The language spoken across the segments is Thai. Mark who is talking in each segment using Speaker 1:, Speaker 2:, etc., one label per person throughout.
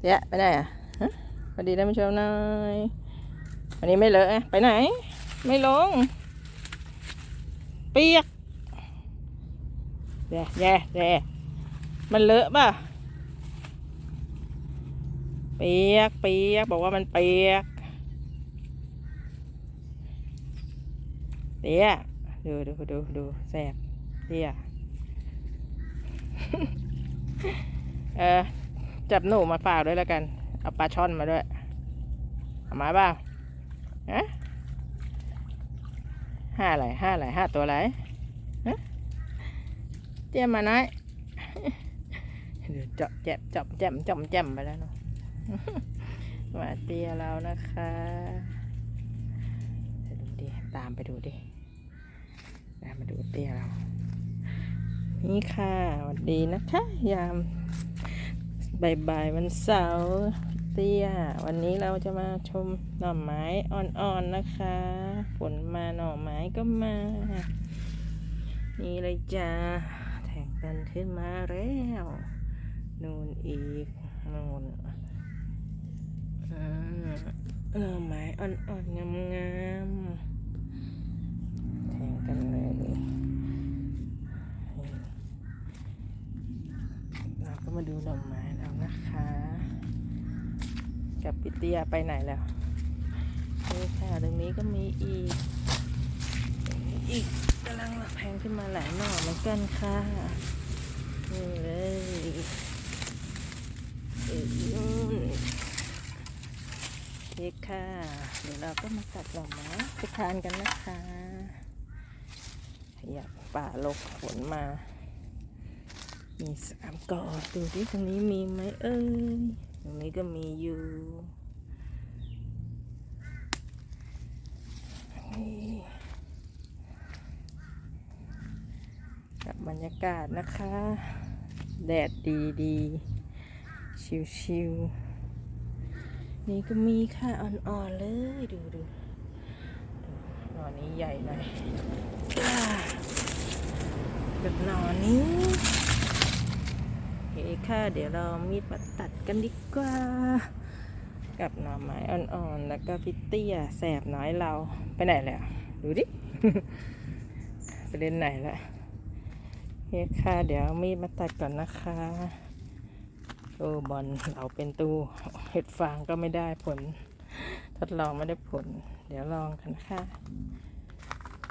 Speaker 1: เดี๋ยวไปไหนอะฮะสวัสดีท่านผู้ชมหน่อยวันนี้ไม่เลอะอะไปไหน ไม่ลง เปียกแย่แย่แย่มันเลอะป่ะ เปียก เปียก บอกว่ามันเปียกเตี้ยดูดูดูดูแสบเตี้ยเออ จับหนูมาฝากด้วยแล้วกัน เอาปลาช่อนมาด้วย เอามาเปล่าฮะห้าอะไรห้าอะไรห้าตัวอะไรฮะเตี้ยมาน้อยเดี๋ยวเจาะแจบจับแจมจอมแจมไปแล้วเนาะมาเตี้ยเรานะคะเดี๋ยวดูดิตามไปดูดิตามมาดูเตี้ยเรา นี่ค่ะสวัสดีนะคะ ยาม บ่ายๆวันเสาร์เตี้ย วันนี้เราจะมาชมหน่อไม้อ่อนๆนะคะ ฝนมาหน่อไม้ก็มา นี่เลยจ้าแทงกันขึ้นมาแล้วนูนอีกนูนหน่อไม้อ่อนๆงามๆแทงกันเลย เราก็ มาดูหน่อไม้แล้วนะคะ กับปิเตียไปไหนแล้วนี่ค่ะตรงนี้ก็มีอีก อีกกำลังแพงขึ้นมาหลายหน่อเหมือนกันค่ะนี่เลยเอีกนู่นโอเคค่ะ เดี๋ยวเราก็มาตัดหน่อไม้ไปทานกันนะคะ อยากป่าลกฝนมา มีสามกอดูที่ตรงนี้มีไหมเอ้ยตรงนี้ก็มีอยู่นี่กับบรรยากาศนะคะ แดดดีดีๆชิวๆนี่ก็มีค่ะอ่อนๆเลยดูดูดนอนนี้ใหญ่หน่อยกับนอนนี้ คค่ะ เดี๋ยวเรามีดมาตัดกันดีกว่า กับหน่อไม้อ่อนๆ แล้วก็พิตเตี้ยแสบน้อยเราไปไหนแล้ว ดูดิไปเล่นไหนล้วโอเคค่ะ เดี๋ยวมีดมาตัดก่อนนะคะโอ้บอลเราเป็นตู้เห็ดฟางก็ไม่ได้ผล ทดลองไม่ได้ผล เดี๋ยวลองกันค่ะ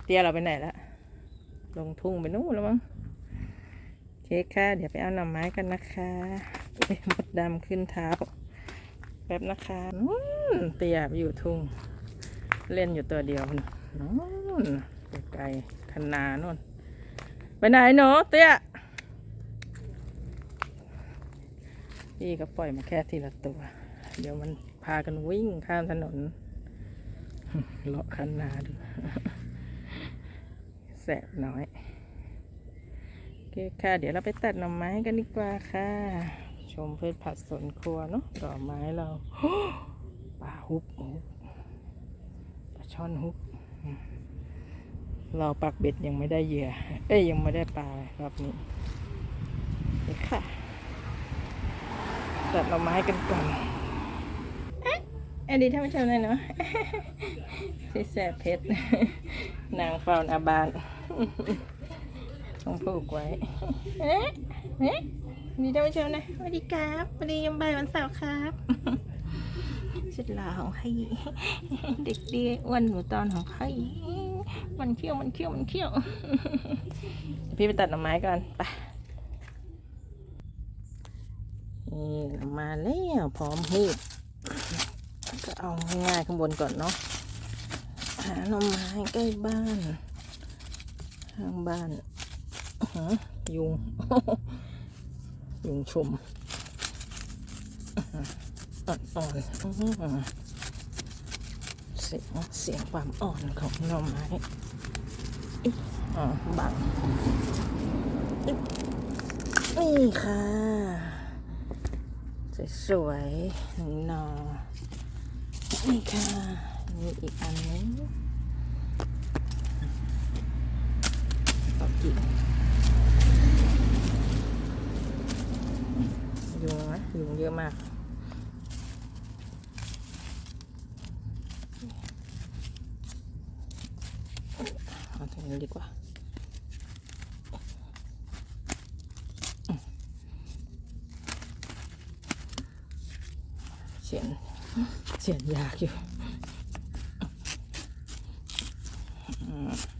Speaker 1: เตี้ยเราไปไหนแล้วลงทุ่งไปนู่นแล้วมั้ง เคค่ะ เดี๋ยวไปเอาหน่อไม้กันนะคะหมดดำขึ้นเท้า แป๊บนะคะนู่นเตียไปอยู่ทุ่ง เล่นอยู่ตัวเดียวนู่นไกลๆคันนานู่น ไปไหนหนูเตียพี่ก็ปล่อยมาแค่ทีละตัว เดี๋ยวมันพากันวิ่งข้ามถนนเลาะคันนาดูแสบน้อย คค่ะ เดี๋ยวเราไปตัดหน่อไม้กันดีกว่าค่ะ ชมพืชผักสวนครัวเนาะดอกไม้เราปลาฮุบปลาช่อนฮุบเราปักเบ็ดยังไม่ได้เหยื่อ เอ้ยยังไม่ได้ปลารอบนี้เดี๋ยวค่ะ ตัดหน่อไม้กันก่อนเอ๊ะอันนี้ท่านผู้ชมเลยเนาะที่แสบเพชรนางเฝ้าหนาบาน ต้องผูกไว้เอ๊ะเอ๊ะนี่ท่านผู้ชมนะสวัสดีครับวันนี้ยังบ่ายวันเสาร์ครับชุดลาของใครเด็กดีอ้วนหนูตอนของใครมันเขี้ยวมันเขี้ยวมันเขี้ยว พี่ไปตัดหน่อไม้ก่อนไปนี่มาแล้วพร้อมมีดก็เอาง่ายๆข้างบนก่อนเนาะหาหน่อไม้ใกล้บ้าน ข้างบ้าน ยุง ยุงชมอ่อนๆเสียงเสียงความอ่อนของหน่อไม้อิ๊ะอ่าบังนี่ค่ะ สวยๆหนึ่งนอนี่ค่ะ นี่อีกอันนึงต่อกิ่ ยุงเยอะมาก เอาตรงนี้ดีกว่าเสียนเสียนยากอยู่ Mm-hmm.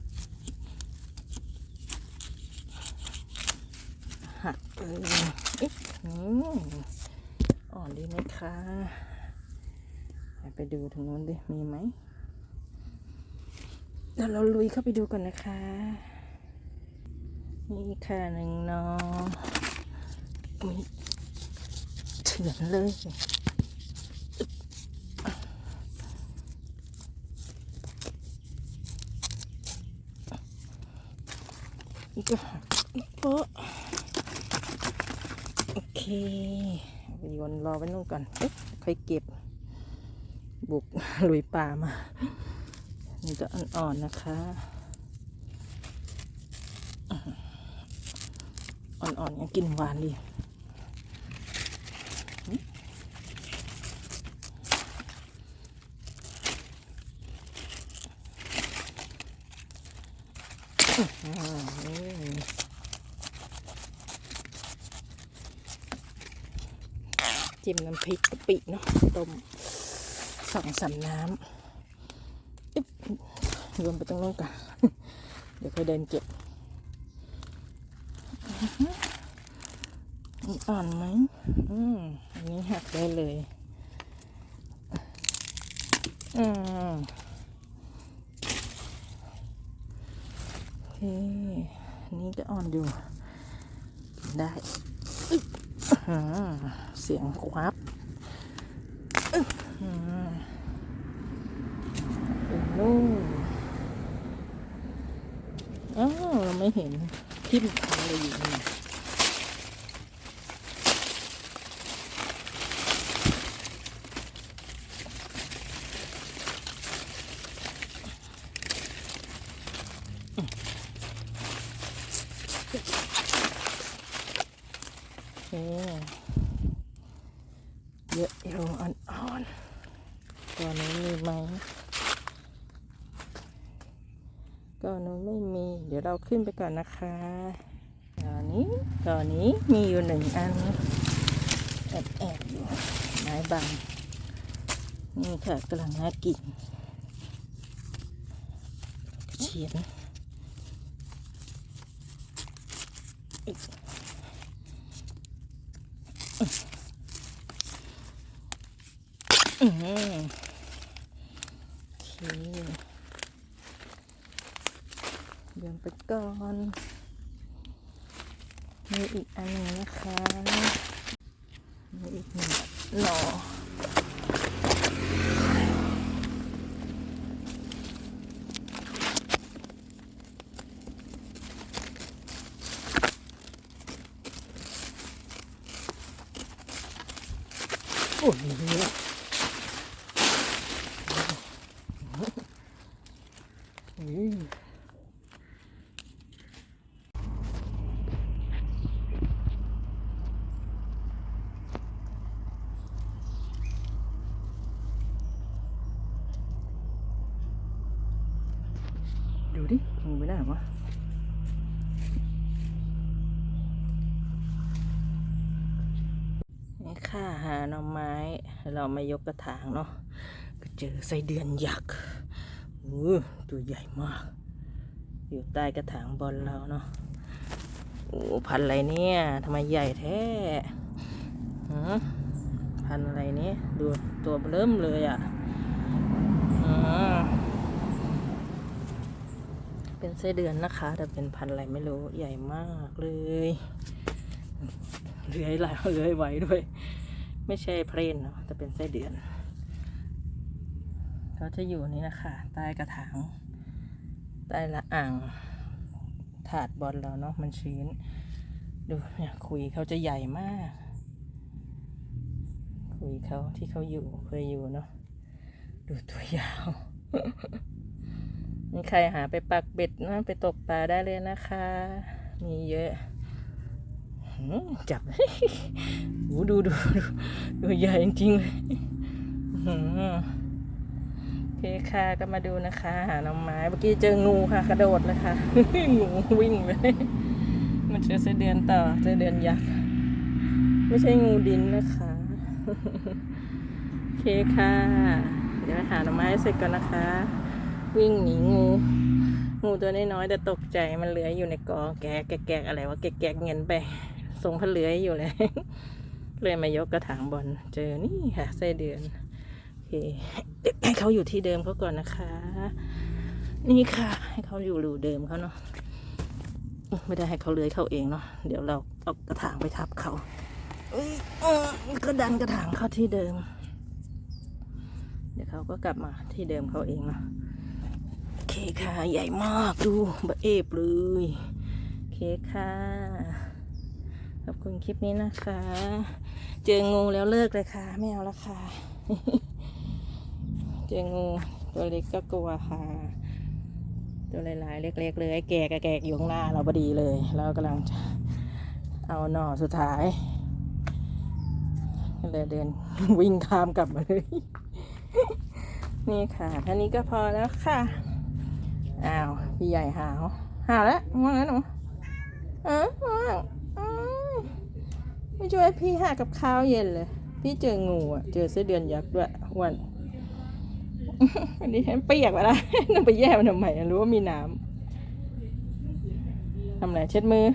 Speaker 1: ดูทางโน้นดิมีไหมเดี๋ยวเราลุยเข้าไปดูก่อนนะคะ นี่ค่ะหนึ่งนองมีเถื่อนเลยอีกอีกโป๊ะโอเคโยนรอไว้นู่นก่อนเอ๊ะค่อยเก็บ บุกลุยป่ามา นี่จะอ่อนๆนะคะ อ่อนๆยังกินหวานดีจิ้มน้ำพริกกะปิเนาะต้ม สองสามน้ำอึ๊บโยนไปตรงนู้นก่อน เดี๋ยวค่อยเดินเก็บอ่อนไหมอืมอันนี้หักได้เลยอืมโอเคนี้ก็อ่อนอยู่ ได้ออเสียงควับออ โอ้โหอ้าวไม่เห็นทิ่มอะไรอยู่นี่ โอเคเยอะอยู่อ่อนๆตัวนี้มีไหม ก็นู้นไม่มี เดี๋ยวเราขึ้นไปก่อนนะคะตอนนี้ตอนนี้มีอยู่หนึ่งอันแอบแอบอยู่ไม้บังนี่ค่ะกำลังน่ากินเฉียนอีกอืมโอเค เดินไปก่อนมีอีกอันหนึงนะคะมีอีกหนึ่งหน่อ ดูดิมึงไปไหรอวะนี่ค่ะหาหน่อไม้ เรามายกกระถางเนาะก็เจอไส้เดือนยักษ์อู้ตัวใหญ่มาก อยู่ใต้กระถางบอลเราเนาะโอ้พันอะไรเนี่ยทำไมใหญ่แท้หือพันอะไรเนี่ยดูตัวเริ่มเลยอะอืม เป็นไส้เดือนนะคะ แต่เป็นพันธ์อะไรไม่รู้ใหญ่มากเลยเลื้อยไหลเลื้อยไหวด้วย ไม่ใช่เพลนเนาะแต่เป็นไส้เดือนเขาจะอยู่นี่นะคะ ใต้กระถางใต้ละอ่างถาดบอลเราเนาะมันชื้น ดูเนี่ยคุยเขาจะใหญ่มาก คุยเขาที่เขาอยู่เคยอยู่เนาะดูตัวยาว นี่ใครหาไปปักเบ็ดนะไปตกปลาได้เลยนะคะ มีเยอะจับโอ้ดูดูดูดูใหญ่จริงๆเลยหืมเคค่ะก็มาดูนะคะ หาหน่อไม้เมื่อกี้เจองูค่ะ กระโดดเลยค่ะงูวิ่งเลย มันเจอเสเดือนต่อเสเดือนยักษ์ไม่ใช่งูดินนะคะโอเคค่ะ เดี๋ยวไปหาหน่อไม้เสร็จก่อนนะคะ วิ่งหนีงู งูตัวน้อยๆแต่ตกใจมันเลื้อยอยู่ในกอแกะแกะแกอะไรวะแกะแกะเงินไปส่งเขาเลื้อยอยู่เลย เลยมายกกระถางบอลเจอนี่ค่ะไส้เดือนโอเคให้เขาอยู่ที่เดิมเขาก่อนนะคะ นี่ค่ะ ให้เขาอยู่รูเดิมเขาเนาะไม่ได้ให้เขาเลื้อยเข้าเองเนาะเดี๋ยวเราเอากระถางไปทับเขาก็ดันกระถางเข้าที่เดิม เดี๋ยวเขาก็กลับมาที่เดิมเขาเองเนาะ เคค่ะ ใหญ่มากดูบะเอฟเลยโอเคค่ะ ขอบคุณคลิปนี้นะคะ เจองูแล้วเลิกเลยค่ะ ไม่เอาละค่ะ เจองูตัวเล็กก็กลัวค่ะ ตัวหลายๆเล็ก ๆ เลยแก่กแก่อยู่ข้างหน้าเราพอดีเลยเรากำลังจะเอาหน่อสุดท้ายเลยเดินวิ่งข้ามกลับมาเลย นี่ค่ะท่านี้ก็พอแล้วค่ะ อ้าวพี่ใหญ่หาวหาวแล้วง่วงแล้วหนูเออง่วงอืมไม่ช่วยพี่หากับข้าวเย็นเลย พี่เจองูอะเจอเสื้อเดือนยักษ์ด้วยวันอันนี้เปียกแล้วนะนั่นไปแย่มันทำไมรู้ว่ามีน้ำทำอะไรเช็ดมือ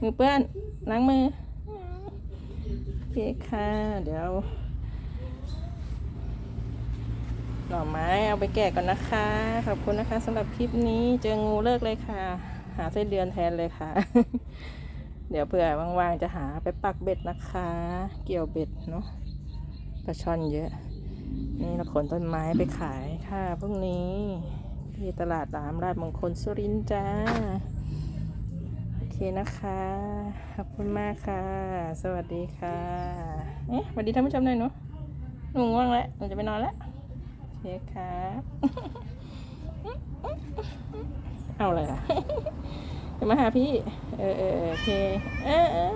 Speaker 1: มือเปื้อนล้างมือโอเคค่ะเดี๋ยว ห น่อไม้เอาไปแกะก่อนนะคะ ขอบคุณนะคะสำหรับคลิปนี้เจองูเลิกเลยค่ะ หาไส้เดือนแทนเลยค่ะ เดี๋ยวเผื่อว่างๆจะหาไปปักเบ็ดนะคะ เกี่ยวเบ็ดเนาะปลาช่อนเยอะ นี่เราขนต้นไม้ไปขายค่ะพรุ่งนี้ ที่ตลาดรามราชมงคลสุรินทร์จ้า โอเคนะคะ ขอบคุณมากค่ะ สวัสดีค่ะ เอ๊ะสวัสดีท่านผู้ชมหน่อยเนาะหนูง่วงแล้วหนูจะไปนอนแล้ว โอเคครับเอาอะไรล่ะจะมาหาพี่ เออเออเออโอเค เออเออ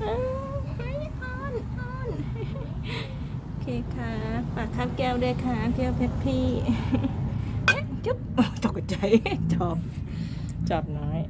Speaker 1: เออเฮ้ยอ้อนอ้อนโอเคค่ะฝากครับแก้วด้วยค่ะแก้วเพชรพี่ จุ๊บตกใจ จอบ จอบน้อย